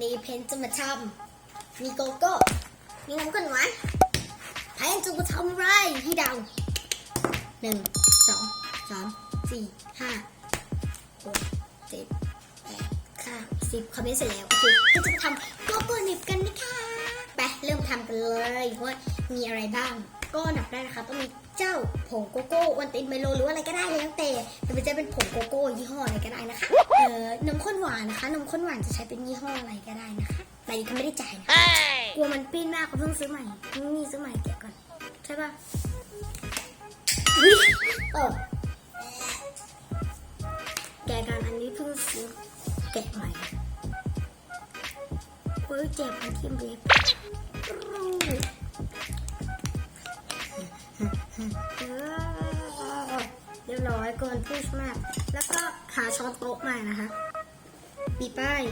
นเพนจะมาทำมีโกโก้มีน้ำกันหวานแพนจะมาทำอะไรให้เดาหนึ่งสองสามสี่ห้าหกเจ็ดแปดเก้าสิบคอมเมนต์เสร็จแล้วโอเคก็จะทำโกโก้นิบกันนะคะไปเริ่มทำกันเลยว่ามีอะไรบ้าง ก็อันดับแรกนะคะต้องมี เจ้าผงโกโก้วันตินไมโลหรือว่าอะไรก็ได้แล้วแต่แต่มันจะเป็นผงโกโก้ยี่ห้ออะไรก็ได้นะคะเอ่อนมข้นหวานนะคะนมข้นหวานจะใช้เป็นยี่ห้ออะไรก็ได้นะคะแต่นี่ก็ไม่ได้จ่ายนะกลัวมันปิ้นมากก็เพิ่งซื้อใหม่นี่ซื้อใหม่แกะก่อนใช่ปะอุ๊ยเออแกะกันอันนี้เพิ่งซื้อแกะใหม่เฮ้ยเจ็บมันทิ่มเล็บ เรียบร้อยก่อนพุชมาก แล้วก็หาช้อนโต๊ะมานะคะปีป้าย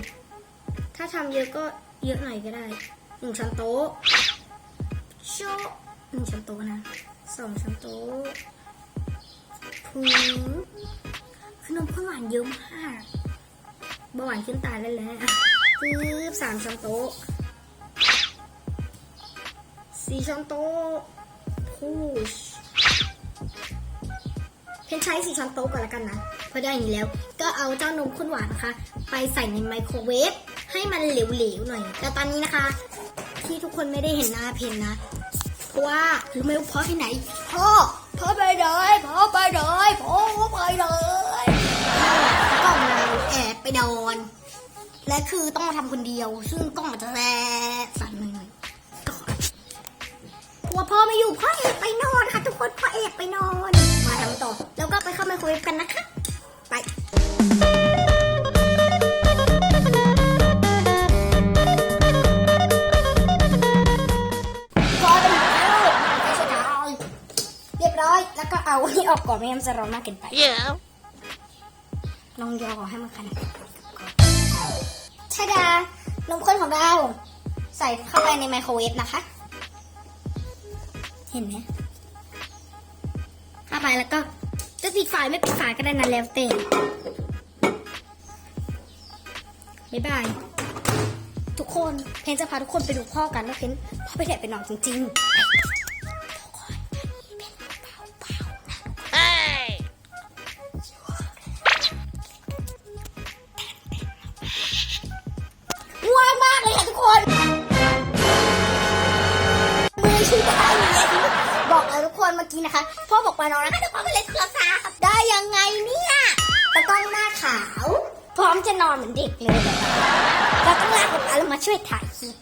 ถ้าทำเยอะก็เยอะหน่อยก็ได้หนึ่งช้อนโต๊ะโชหนึ่งช้อนโต๊ะนะสองช้อนโต๊ะผูขนมข้นหวานเยอะมากเบาหวานขึ้นตาได้แล้วปึ๊บสามช้อนโต๊ะสี่ช้อนโต๊ะพูช เพนใช้สี่ช้อนโต๊ะก่อนล้วกันนะพอได้อย่างนี้แล้ว ก็เอาเจ้านมข้นหวานนะคะ ไปใส่ในไมโครเวฟให้มันเหลวๆหน่อย แต่ตอนนี้นะคะ ที่ทุกคนไม่ได้เห็นหน้าเพนนะ เพราะว่ารู้ไหมว่าพ่อที่ไหนพ่อพ่อไปเลยพ่อไปเลยพ่อไปเลยกล้องเราแอบไปนอนและคือต้องมาทำคนเดียว ซึ่งกล้องจะแสบสั่นหน่อยๆกลัวพ่อไม่อยู่พ่อแอบไปนอนค่ะทุกคนพ่อแอบไปนอน ครเวฟกันนะคะ ไปพอเป็นแล้วไม่ใช่ดาวเรียบร้อย แล้วก็เอาอันนี้ออกก่อนไม่งั้นมันจะร้อนมากเกินไป Yeah. ลองยอให้มันขนาดชาดานมข้นของเรา ใส่เข้าไปในไมโครเวฟนะคะ เห็นไหมเข้าไปแล้วก็ จะปิดฝาไม่ปิดฝาก็ได้นะแล้วแต่บ๊ายบายทุกคนเพนจะพาทุกคนไปดูพ่อกันว่าเพนพ่อไปไหนไปนอนจริงๆ มื่อกี้นะคะ พ่อบอกมานอนนะคะทุกคนก็เลยโทรศัพท์ได้ยังไงเนี่ยตะกล้องหน้าขาว พร้อมจะนอนเหมือนเด็กเลยเราต้องลากป๊าลงมาช่วยถ่ายคลิป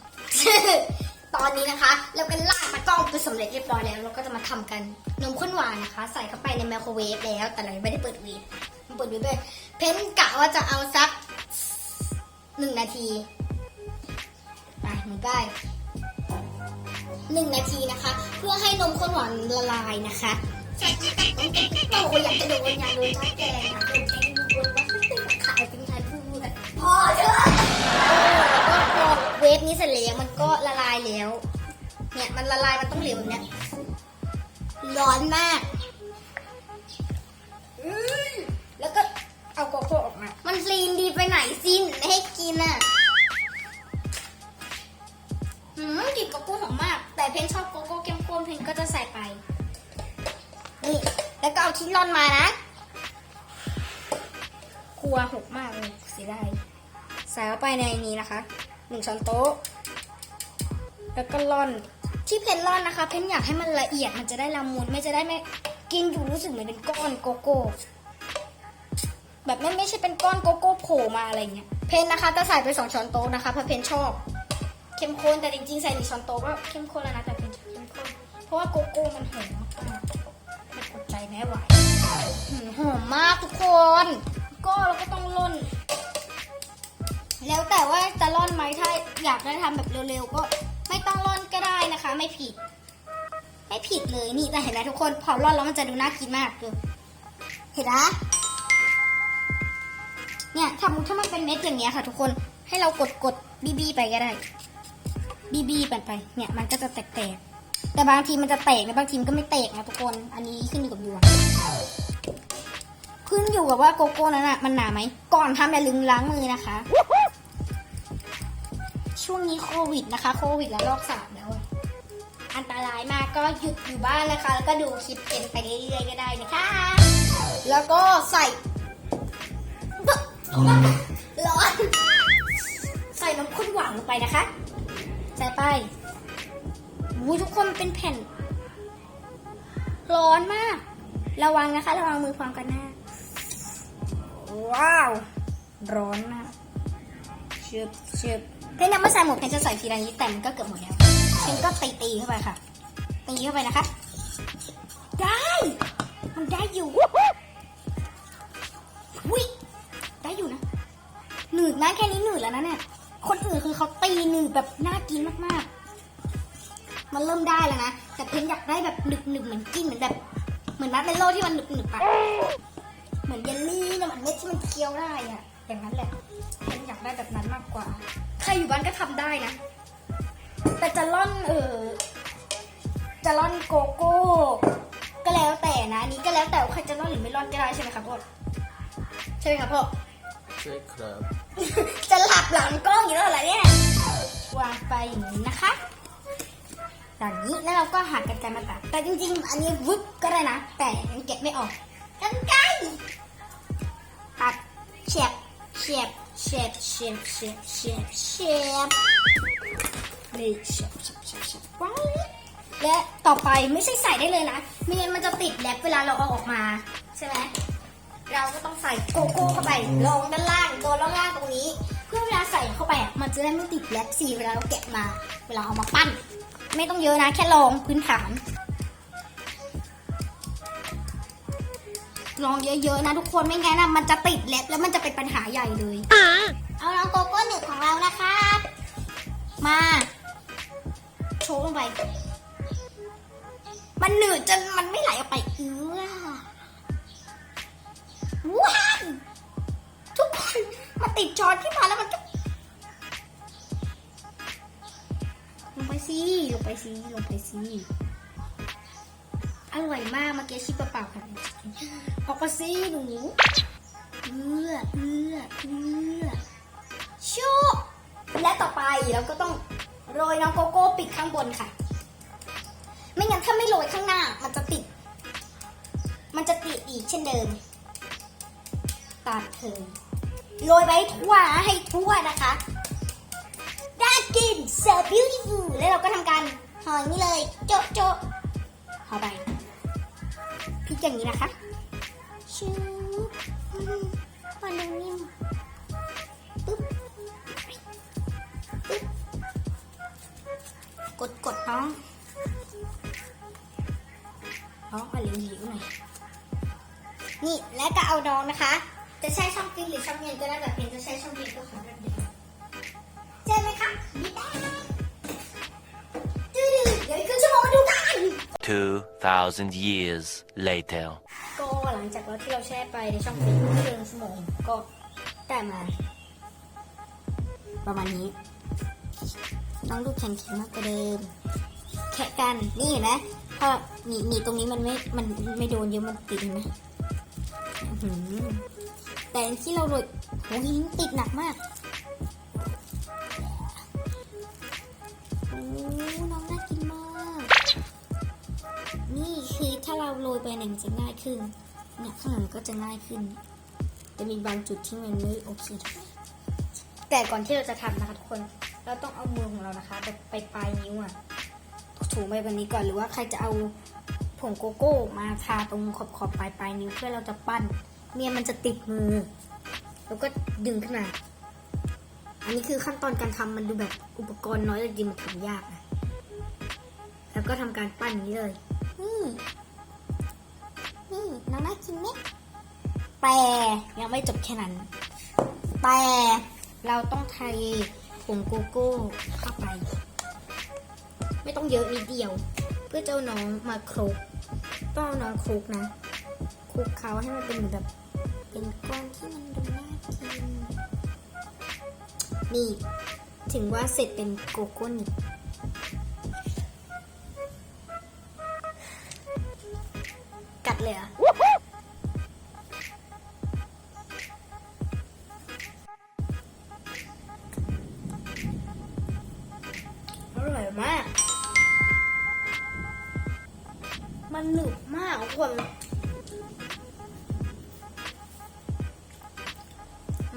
ตอนนี้นะคะเราก็ลากตะกล้องไปสำเร็จเรียบร้อยแล้ว เราก็จะมาทำกันนมข้นหวานนะคะ ใส่เข้าไปในไมโครเวฟแล้ว แต่เราไม่ได้เปิดเวฟเปิดเวฟด้วยเพ้นกะว่าจะเอาสักหนึ่งนาทีไปหมุนไป หนึ่งนาทีนะคะ เพื่อให้นมข้นหวานละลายนะคะโอ้โหอยากจะโดนอยากโดนจ้าแกงอยากโดนแกงโดนว่าเป็นขายเป็นไงพูดพอเถอะเอแล้วก็พอเวฟนี้เสร็จแล้วมันก็ละลายแล้ว เนี่ยมันละลายมันต้องเหลวเนี่ยร้อนมากแล้วก็เอาโกโก้ออกมา มันซีนดีไปไหนซินไม่ให้กินอะ เพนชอบโกโก้เข้มข้นเพนก็จะใส่ไปนี่แล้วก็เอาที่ร่อนมานะ ครัวหกมากเลยเสียดายใส่เข้าไปในนี้นะคะหนึ่งช้อนโต๊ะ แล้วก็ร่อนที่เพนร่อนนะคะ เพนอยากให้มันละเอียดมันจะได้ละมุนไม่จะได้ไม่กินอยู่รู้สึกเหมือนเป็นก้อนโกโก้แบบไม่ไม่ใช่เป็นก้อนโกโก้โผล่มาอะไรเงี้ยเพนนะคะจะใส่ไปสองช้อนโต๊ะนะคะเพราะเพนชอบ เข้มข้นแต่จริงๆใส่หนึ่งช้อนโต๊ะก็เข้มข้นแล้วนะแต่เป็นเข้มข้นเพราะว่าโกโก้มันหอมมากๆมันอดใจไม่ไหวหืมหอมมากทุกคน ก็เราก็ต้องร่น แล้วแต่ว่าจะร่อนไหมถ้าอยากได้ทำแบบเร็วๆก็ไม่ต้องร่อนก็ได้นะคะ ไม่ผิด ไม่ผิดเลยนี่แต่เห็นไหมทุกคน พอร่อนแล้วมันจะดูน่ากินมากเลยเห็นไหมเนี่ยถ้ามุถ้ามันเป็นเม็ดอย่างเงี้ยค่ะ ทุกคนให้เรากดกดบีบีไปก็ได้ บีบีไปไป เนี่ยมันก็จะแตกๆ แต่บางทีมันจะแตกนะบางทีมันก็ไม่แตกนะทุกคน อันนี้ขึ้นอยู่กับดวงขึ้นอยู่กับว่าโกโก้นั้นอะมันหนาไหม ก่อนทำอย่าลืมล้างมือนะคะชช่วงนี้โควิดนะคะ โควิดแล้วรอบสามแล้วอะอันตรายมากก็หยุดอยู่บ้านนะคะ แล้วก็ดูคลิปเอ็นไปเรื่อยๆก็ได้นะคะ แล้วก็ใส่ร้อนใส่น้ำข้นหวานลงไปนะคะ ใส่ไปวูทุกคนเป็นแผ่น ร้อนมาก ระวังนะคะ ระวังมือพร้อมกันนะว้าว ร้อนมากเชือบเชือบเพนยังไม่ใส่หมดเพนจะใส่ทีละนิดแต่มันก็เกือบหมดแล้วเพนก็ตีตีๆเข้าไปค่ะ ตีเข้าไปนะคะ ได้ มันได้อยู่วิได้อยู่นะ หนืดมากแค่นี้หนืดแล้วนะเนี่ย คนอื่นคือเขาตีหนืดแบบน่ากินมากๆ มันเริ่มได้แล้วนะ แต่เพนอยากได้แบบหนึบหนึบเหมือนกินเหมือนแบบ เหมือนมัดเมลโล่ที่มันหนึบหนึบอะเหมือนเยลลี่นะเหมือนเม็ดที่มันเคี้ยวได้อะอย่างนั้นแหละเพนอยากได้แบบนั้นมากกว่า ใครอยู่บ้านก็ทำได้นะ แต่จะล่อนเออจะร่อนโกโก้ก็แล้วแต่นะอันนี้ก็แล้วแต่ว่าใครจะร่อนหรือไม่ร่อนก็ได้ใช่ไหมครับพ่อใช่ไหมครับพ่อใช่ครับ จะหลับหลังกล้องอยู่แล้วเหรอเนี่ยวางไปอย่างนี้นะคะอย่างนี้แล้วเราก็หักกันไกรมาตัดแต่จริงๆ อันนี้วึบก็ได้นะ แต่ยังเก็บไม่ออกกันไกรหักเฉียบเฉียบเฉียบเฉียบเฉียบเฉียบเฉียบนี่เฉียบเฉียบเฉียบเฉียบไว้และต่อไปไม่ใช่ใส่ได้เลยนะไม่งั้นมันจะติดแรปเวลาเราเอาออกมา ใช่ไหม เราก็ต้องใส่โกโก้เข้าไปลงด้านล่างตัวล่างๆตรงนี้ เพื่อเวลาใส่เข้าไปมันจะได้ไม่ติดแล็กซีเวลาเราแกะมา เวลาเอามาปั้น ไม่ต้องเยอะนะแค่ลองพื้นฐานลองเยอะๆนะทุกคนไม่งั้นนะมันจะติดเล็บแล้วมันจะเป็นปัญหาใหญ่เลยเอาน้องโกโก้หนึ่งของเรานะครับ มา โชว์ลงไป มันหนืดจนมันไม่ไหลออกไปเอื้อ อนขึ้นมาแล้วมันก็ลงไปสิลงไปสิลงไปสิอร่อยมากเมื่อกี้ชิปเปล่าค่ะออกมาสิหนูเอื้อเอื้อเอื้อชูและต่อไปเราก็ต้องโรยน้องโกโก้ปิดข้างบนค่ะ ไม่งั้นถ้าไม่โรยข้างหน้ามันจะติด มันจะติดอีกเช่นเดิมตามเคย โรยไว้ทั่วนะให้ทั่วนะคะน่ากิน so beautiful แล้วเราก็ทำการห่ออย่างนี้เลยโจะโจะห่อไปพลิกอย่างนี้นะคะชูมันดูนิ่มปึ๊บปึ๊บกดกดน้องน้องก็เหลวๆหน่อยนี่และก็เอาน้องนะคะ จะใช้ช่องฟินหรือช่องเย็นก็ได้แต่เพนจะใช้ช่องเย็นก็ขอแบบเดียวเจอไหมคะนี่ได้ดื้อๆเดี๋ยวอีกครึ่งชั่วโมงมาดูกัน 2,000 years later. ก็หลังจากเราที่เราแช่ไปในช่องฟินครึ่งชั่วโมงก็ได้มา ประมาณนี้น้องดูแข็งๆมากกว่าเดิม แค่กันนี่เห็นไหมพอหนีหนีตรงนี้มันไม่มันไม่โดนเยอะมันติดเห็นไหมอื้อหือ แต่ที่เราโรยโอ้ยติดหนักมากโอ้น้องน่ากินมาก นี่คือถ้าเราโรยไปเนี่ยมันจะง่ายขึ้น เนี่ยข้างหลังก็จะง่ายขึ้น จะมีบางจุดที่มันไม่โอเค แต่ก่อนที่เราจะทำนะคะทุกคน เราต้องเอามือของเรานะคะไปไปปลายนิ้วอะถูไปแบบนี้ก่อนหรือว่าใครจะเอาผงโกโก้มาทาตรงขอบขอบปลายปลายนิ้วเพื่อเราจะปั้น เนี่ยมันจะติดมือ แล้วก็ดึงขึ้นมา อันนี้คือขั้นตอนการทำมันดูแบบอุปกรณ์น้อยแต่จริงมันทำยากนะแล้วก็ทำการปั้นอย่างนี้เลย นี่นี่น้องน่ากินไหมแต่ยังไม่จบแค่นั้น แต่เราต้องเทผงโกโก้เข้าไป ไม่ต้องเยอะนิดเดียว เพื่อเจ้าน้องมาคลุกต้องเอาน้องคลุกนะคลุกเขาให้มันเป็นแบบ เป็นก้อนที่มันดูน่ากิน นี่ ถึงว่าเสร็จเป็นโกโก้นิดกัดเลยอะ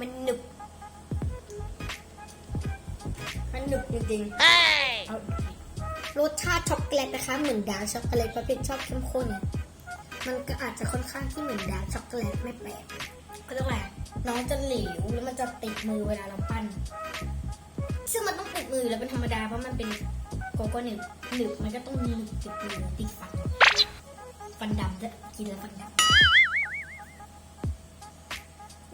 มันหนึบ มันหนึบจริงๆเอารสชาติช็อกโกแลตนะคะเหมือนดาร์กช็อกโกแลตประเภทชอบเข้มข้น มันก็อาจจะค่อนข้างที่เหมือนดาร์กช็อกโกแลตไม่แปลกก็ต้องแหละน้องจะเหลวแล้วมันจะติดมือเวลาเราปั้น ซึ่งมันต้องติดมือแล้วเป็นธรรมดาเพราะมันเป็นโกโก้หนึบหนึบมันก็ต้องหนึบติดมือติดฟันฟันดำจะกินแล้วฟันดำ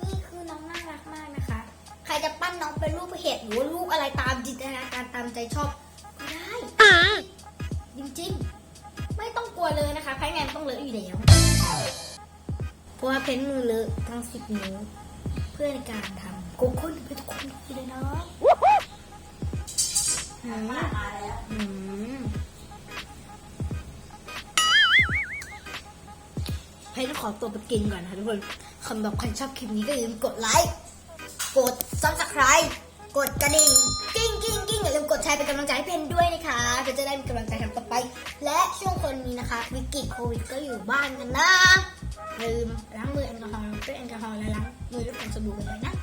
นี่คือน้องน่ารัก มากนะคะ ใครจะปั้นน้องเป็นรูปเห็ดหรือว่ารูปอะไรตามจินตนาการตามใจชอบก็ได้จริงๆ ไม่ต้องกลัวเลยนะคะภายในมันต้องเลอะอยู่แล้วเพราะว่าเพ้นมือเลอะทั้งสิบนิ้วเพื่อในการทำโกโก้เป็นคนดีเลยเนาะอืมอืมเพนขอตัวไปกินก่อนนะคะทุกคน คำบอกใครชอบคลิปนี้ก็อย่าลืมกดไลค์ กดซับสไคร b e กดกระดิ่งกิ้งกิ้งกิ้งอย่าลืมกดแชร์เป็นกำลังใจให้เพนด้วยนะคะเพื่อจะได้มีกำลังใจทำต่อไป และช่วงคนนี้นะคะ วิกฤตโควิดก็อยู่บ้านกันนะลืมล้างมือแอลกอฮอล์ด้วยแอลกอฮอล์และล้างมือด้วยแองสบู่กันเลยนะ